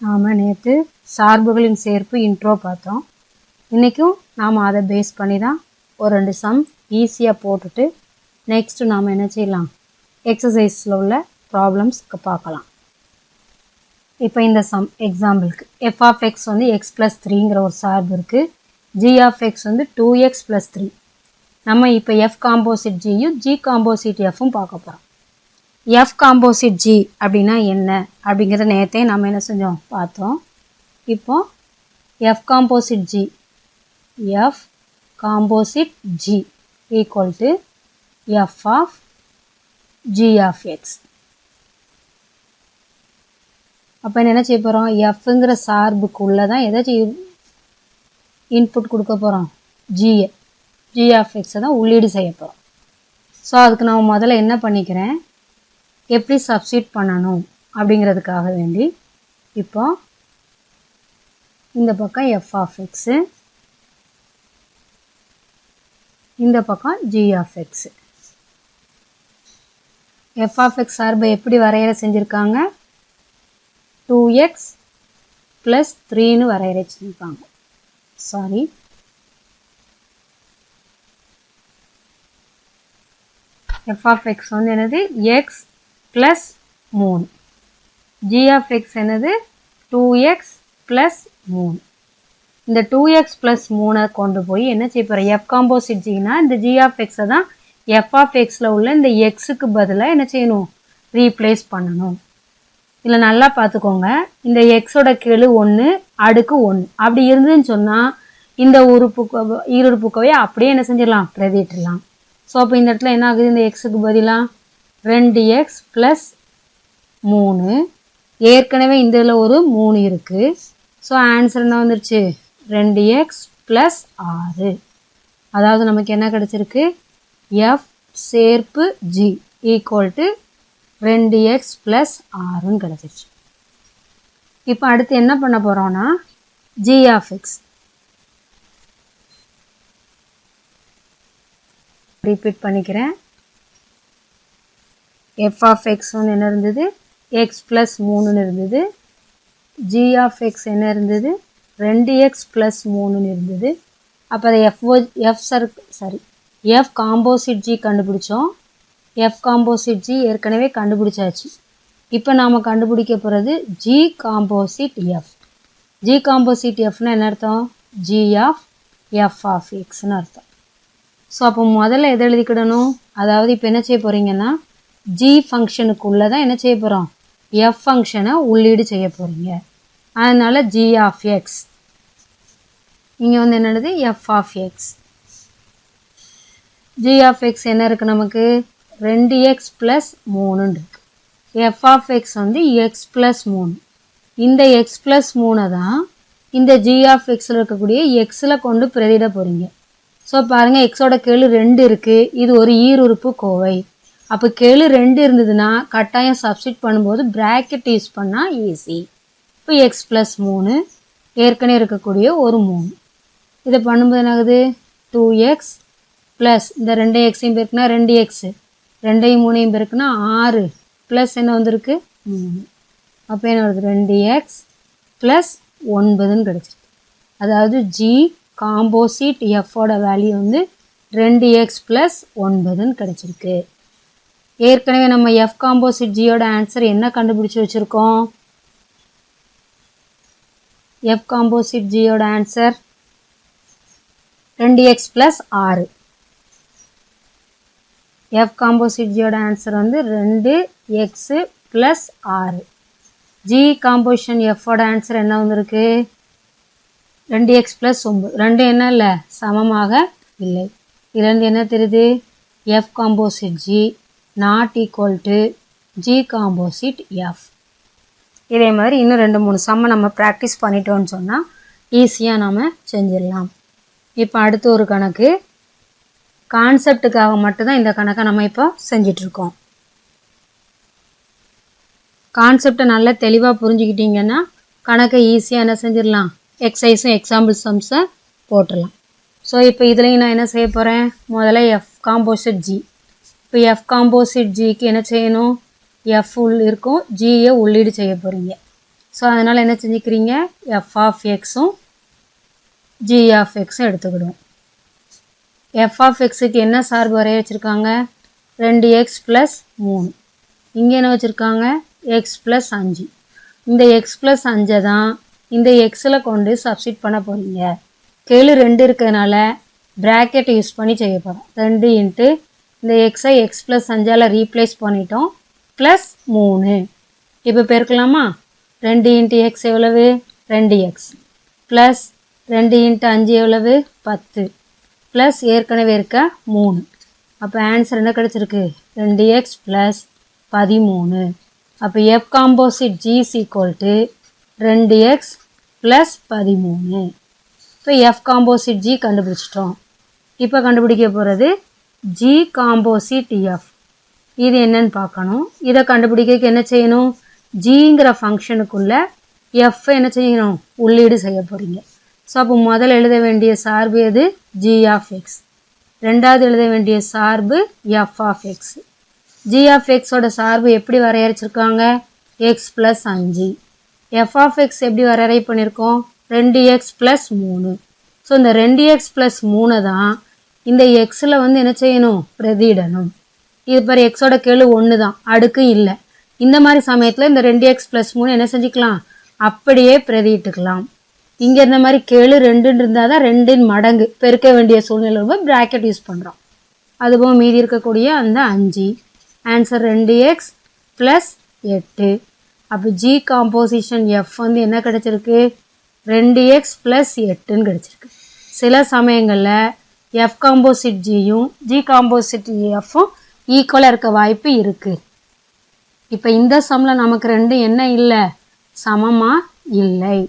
நாம் நேற்று சார்புகளின் சேர்ப்பு இன்ட்ரோ பார்த்தோம். இன்றைக்கும் நாம் அதை பேஸ் பண்ணி தான் ஒரு ரெண்டு சம் ஈஸியாக போட்டுட்டு நெக்ஸ்ட்டு நாம் என்ன செய்யலாம்? எக்ஸசைஸில் உள்ள ப்ராப்ளம்ஸ்க்கு பார்க்கலாம். இப்போ இந்த சம் எக்ஸாம்பிளுக்கு எஃப் ஆஃப் எக்ஸ் வந்து எக்ஸ் ப்ளஸ் த்ரீங்கிற ஒரு சார்பு இருக்குது ஜி ஆஃப் எக்ஸ் வந்து டூ எக்ஸ் ப்ளஸ் த்ரீ நம்ம இப்போ எஃப் காம்போசிட் ஜியும் ஜி காம்போசிட் எஃப்பும் பார்க்க போகிறோம் எஃப் காம்போசிட் ஜி அப்படின்னா என்ன? அப்படிங்கிறத நேற்றே நம்ம என்ன செஞ்சோம்? பார்த்தோம். இப்போ F composite G F composite G equal to F of G of X அப்போ என்ன செய்ய போகிறோம் எஃப்ங்கிற சார்புக்குள்ளே தான் ஏதாச்சும் இன்புட் கொடுக்க போகிறோம் ஜியை ஜி ஆஃப் எக்ஸை தான் உள்ளீடு செய்ய போகிறோம் ஸோ அதுக்கு நான் முதல்ல என்ன பண்ணிக்கிறேன்? எப்படி சப்ஸ்டியூட் பண்ணணும் அப்படிங்கிறதுக்காக வேண்டி இப்போ இந்த பக்கம் எஃப் ஆஃப் எக்ஸு இந்த பக்கம் G of X F of X சார்பை எப்படி வரையறை செஞ்சுருக்காங்க? டூ எக்ஸ் ப்ளஸ் த்ரீன்னு வரையறை செஞ்சுருக்காங்க. சாரி எஃப் ஆஃப் எக்ஸ் வந்து என்னது? எக்ஸ் ப்ளஸ் மூணு ஜி ஆஃப் எக்ஸ் என்னது? டூ எக்ஸ் ப்ளஸ் மூணு இந்த டூ எக்ஸ் ப்ளஸ் மூணை கொண்டு போய் என்ன செய்ய போகிறேன் எஃப் காம்போசிட் ஜினா இந்த ஜி ஆஃப் எக்ஸை தான் எஃப் ஆஃப் எக்ஸில் உள்ள இந்த எக்ஸுக்கு பதிலாக என்ன செய்யணும்? ரீப்ளேஸ் பண்ணணும். இதில் நல்லா பார்த்துக்கோங்க. இந்த எக்ஸோட கெழு ஒன்று அடுக்கு ஒன்று அப்படி இருந்துன்னு சொன்னால் இந்த உறுப்பு ஈருறுப்புக்கவே அப்படியே என்ன செஞ்சிடலாம்? பிரதிட்டுலாம் ஸோ அப்போ இந்த இடத்துல என்ன ஆகுது? இந்த எக்ஸுக்கு பதிலாக ரெண்டு எக்ஸ் ப்ளஸ் மூணு. ஏற்கனவே இந்த இதில் ஒரு மூணு இருக்குது ஸோ ஆன்சர் என்ன வந்துருச்சு? ரெண்டு எக்ஸ் ப்ளஸ் ஆறு. அதாவது நமக்கு என்ன கிடச்சிருக்கு? எஃப் சேர்ப்பு ஜி ஈக்குவல் டு ரெண்டு எக்ஸ் ப்ளஸ் ஆறுன்னு கிடச்சிருச்சு. இப்போ அடுத்து என்ன பண்ண போகிறோன்னா ஜி ஆஃப் எக்ஸ் ரிப்பீட் பண்ணிக்கிறேன். எஃப் ஆஃப் எக்ஸ் ஒன்று என்ன இருந்தது? எக்ஸ் ப்ளஸ் மூணுன்னு இருந்தது. ஜி ஆஃப் எக்ஸ் என்ன இருந்தது? ரெண்டு எக்ஸ் ப்ளஸ் மூணுன்னு இருந்தது. அப்போ அதை எஃப்ஓ எஃப் சர்க் சாரி எஃப் காம்போசிட் ஜி கண்டுபிடிச்சோம். எஃப் காம்போசிட் ஜி ஏற்கனவே கண்டுபிடிச்சாச்சு. இப்போ நாம் கண்டுபிடிக்க போகிறது G composite F G composite எஃப்னா என்ன அர்த்தம்? ஜி ஆஃப் எஃப் ஆஃப் எக்ஸ்னு அர்த்தம். ஸோ அப்போ முதல்ல எதை எழுதிக்கிடணும்? அதாவது இப்போ என்ன செய்ய போகிறீங்கன்னா ஜி ஃபங்க்ஷனுக்குள்ளே தான் என்ன செய்ய போகிறோம் எஃப் ஃபங்க்ஷனை உள்ளீடு செய்ய போகிறீங்க அதனால் ஜி ஆஃப் எக்ஸ் இங்கே வந்து என்னது? F of X G of X என்ன இருக்குது நமக்கு? ரெண்டு எக்ஸ் ப்ளஸ் மூணுன்னு இருக்கு. எஃப் ஆஃப் எக்ஸ் வந்து எக்ஸ் ப்ளஸ் மூணு. இந்த எக்ஸ் ப்ளஸ் மூணை தான் இந்த ஜி ஆஃப் எக்ஸில் இருக்கக்கூடிய எக்ஸில் கொண்டு பிரதிட போகிறீங்க ஸோ பாருங்கள் எக்ஸோட கெழு ரெண்டு இருக்குது இது ஒரு ஈருறுப்பு கோவை. அப்போ கெழு ரெண்டு இருந்ததுன்னா கட்டாயம் சப்ஸ்டிட் பண்ணும்போது ப்ராக்கெட் யூஸ் பண்ணால் ஈஸி இப்போ எக்ஸ் ப்ளஸ் மூணு ஏற்கனவே இருக்கக்கூடிய ஒரு மூணு. இதை பண்ணும்போது என்ன ஆகுது டூ எக்ஸ் ப்ளஸ் இந்த ரெண்டு எக்ஸையும் பெருக்குனா ரெண்டு எக்ஸு ரெண்டையும் மூணையும் பெருக்குனா ஆறு ப்ளஸ் என்ன வந்திருக்கு? மூணு. அப்போ என்ன வருது? ரெண்டு எக்ஸ் ப்ளஸ் ஒன்பதுன்னு கிடச்சிருக்கு. அதாவது ஜி காம்போசிட் எஃபோட வேல்யூ வந்து ரெண்டு எக்ஸ் ப்ளஸ் ஒன்பதுன்னு கிடச்சிருக்கு. ஏற்கனவே நம்ம எஃப் காம்போசிட் ஜியோட ஆன்சர் என்ன கண்டுபிடிச்சி வச்சுருக்கோம்? எஃப் காம்போசிட் ஜியோட ஆன்சர் ரெண்டு எக்ஸ் ப்ளஸ் ஆறு. எஃப் காம்போசிட் ஜியோட ஆன்சர் வந்து ரெண்டு எக்ஸு ப்ளஸ் ஆறு. ஜி காம்போசிஷன் எஃபோட ஆன்சர் என்ன வந்திருக்கு? ரெண்டு எக்ஸ் ப்ளஸ் ஒம்பது ரெண்டு என்ன இல்லை? சமமாக இல்லை. இதுலேருந்து என்ன தெரியுது? F composite G not equal to G composite F இதே மாதிரி இன்னும் ரெண்டு மூணு சம்மை நம்ம ப்ராக்டிஸ் பண்ணிட்டோம்னு சொன்னால் ஈஸியாக நம்ம செஞ்சிடலாம். இப்போ அடுத்து ஒரு கணக்கு. கான்செப்டுக்காக மட்டும்தான் இந்த கணக்கை நம்ம இப்போ செஞ்சிட்ருக்கோம் கான்செப்டை நல்லா தெளிவாக புரிஞ்சுக்கிட்டிங்கன்னா கணக்கை ஈஸியாக என்ன செஞ்சிடலாம்? எக்ஸசைஸும் எக்ஸாம்பிள் சம்ஸை போட்டுடலாம். ஸோ இப்போ இதுலேயும் நான் என்ன செய்ய போகிறேன் முதல்ல எஃப் காம்போசிட் ஜி இப்போ எஃப் காம்போசிட் ஜிக்கு என்ன செய்யணும்? எஃப் உள் இருக்கும். ஜியை உள்ளீடு செய்ய போகிறீங்க ஸோ அதனால் என்ன செஞ்சுக்கிறீங்க? எஃப் ஆஃப் எக்ஸும் ஜி ஆஃப் எக்ஸும் எடுத்துக்கிடுவோம். எஃப் ஆஃப் எக்ஸுக்கு என்ன சார்பு வரைய வச்சுருக்காங்க? ரெண்டு எக்ஸ் ப்ளஸ் மூணு. இங்கே என்ன வச்சுருக்காங்க? எக்ஸ் ப்ளஸ் அஞ்சு. இந்த எக்ஸ் ப்ளஸ் அஞ்சை தான் இந்த எக்ஸில் கொண்டு சப்ஸ்டிட் பண்ண போகிறீங்க கேளு ரெண்டு இருக்கிறதுனால ப்ராக்கெட் யூஸ் பண்ணி செய்ய போகிறோம் ரெண்டு இன்ட்டு இந்த எக்ஸை எக்ஸ் ப்ளஸ் அஞ்சால் ரீப்ளேஸ் பண்ணிட்டோம். ப்ளஸ் மூணு. இப்போ பெருக்கலாமா? ரெண்டு இன்ட்டு எக்ஸ் எவ்வளவு? ரெண்டு எக்ஸ் ப்ளஸ் ரெண்டு இன்ட்டு அஞ்சு எவ்வளவு? பத்து. ப்ளஸ் ஏற்கனவே இருக்க மூணு. அப்போ ஆன்சர் என்ன கிடச்சிருக்கு? ரெண்டு எக்ஸ் ப்ளஸ் பதிமூணு. அப்போ F composite G equal to ரெண்டு எக்ஸ் ப்ளஸ் பதிமூணு. இப்போ எஃப் காம்போசிட் ஜி கண்டுபிடிச்சிட்டோம். இப்போ கண்டுபிடிக்க போகிறது ஜி காம்போசிட் எஃப் இது என்னன்னு பார்க்கணும். இதை கண்டுபிடிக்க என்ன செய்யணும்? ஜிங்கிற ஃபங்க்ஷனுக்குள்ள எஃப் என்ன செய்யணும்? உள்ளீடு செய்ய போகிறீங்க ஸோ அப்போ முதல்ல எழுத வேண்டிய சார்பு எது? ஜி ஆஃப் எக்ஸ் ரெண்டாவது எழுத வேண்டிய சார்பு F of X G of எக்ஸோட சார்பு எப்படி வரையறைச்சிருக்காங்க எக்ஸ் ப்ளஸ் அஞ்சு எஃப் ஆஃப் எக்ஸ் எப்படி வரையறை பண்ணியிருக்கோம் ரெண்டு எக்ஸ் ப்ளஸ் மூணு. ஸோ இந்த ரெண்டு எக்ஸ் ப்ளஸ் மூணை தான் இந்த எக்ஸில் வந்து என்ன செய்யணும்? பிரதியிடணும். இது பாரு எக்ஸோட கெழு ஒன்று தான் அடுக்கும் இல்லை. இந்த மாதிரி சமயத்தில் இந்த ரெண்டு எக்ஸ் ப்ளஸ் மூணு என்ன செஞ்சுக்கலாம்? அப்படியே பிரதியிட்டுக்கலாம். இங்கே இருந்த மாதிரி கெழு ரெண்டுன்னு இருந்தால் தான் ரெண்டின் மடங்கு பெருக்க வேண்டிய சூழ்நிலை ரொம்ப ப்ராக்கெட் யூஸ் பண்ணுறோம் அதுபோல் மீதி இருக்கக்கூடிய அந்த அஞ்சு. ஆன்சர் ரெண்டு எக்ஸ் ப்ளஸ் எட்டு. அப்போ ஜி காம்போசிஷன் எஃப் வந்து என்ன கிடச்சிருக்கு? ரெண்டு எக்ஸ் ப்ளஸ் எட்டுன்னு கிடச்சிருக்கு. சில சமயங்களில் எஃப் காம்போசிட் ஜியும் ஜி காம்போசிட் எஃப்பும் ஈக்குவலாக இருக்க வாய்ப்பு இருக்குது இப்போ இந்த சம்மில் நமக்கு ரெண்டும் என்ன இல்லை. சமமாக இல்லை.